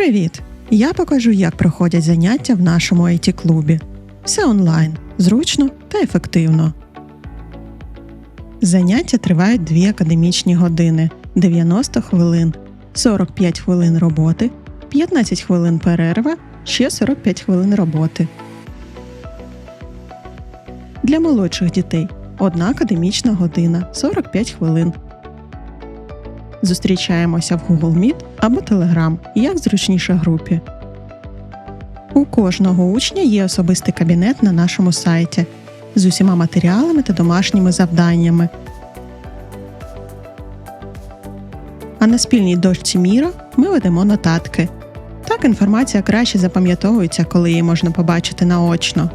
Привіт! Я покажу, як проходять заняття в нашому it клубі Все онлайн, зручно та ефективно. Заняття тривають 2 академічні години 90 хвилин, 45 хвилин роботи, 15 хвилин перерва, ще 45 хвилин роботи. Для молодших дітей одна академічна година 45 хвилин. Зустрічаємося в Google Meet або Telegram, як зручніше групі. У кожного учня є особистий кабінет на нашому сайті з усіма матеріалами та домашніми завданнями. А на спільній дошці Міра ми ведемо нотатки. Так інформація краще запам'ятовується, коли її можна побачити наочно.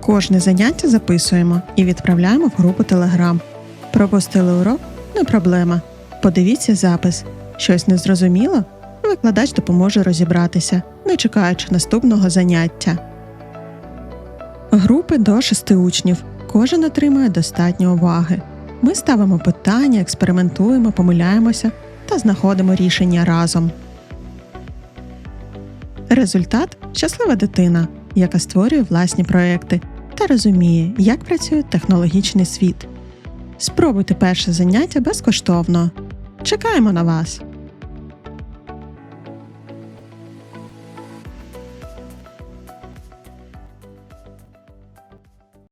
Кожне заняття записуємо і відправляємо в групу Telegram. Пропустили урок? Не проблема. Подивіться запис. Щось не зрозуміло? Викладач допоможе розібратися, не чекаючи наступного заняття. Групи до шести учнів. Кожен отримує достатньо уваги. Ми ставимо питання, експериментуємо, помиляємося та знаходимо рішення разом. Результат щаслива дитина, яка створює власні проекти та розуміє, як працює технологічний світ. Спробуйте перше заняття безкоштовно. Чекаємо на вас!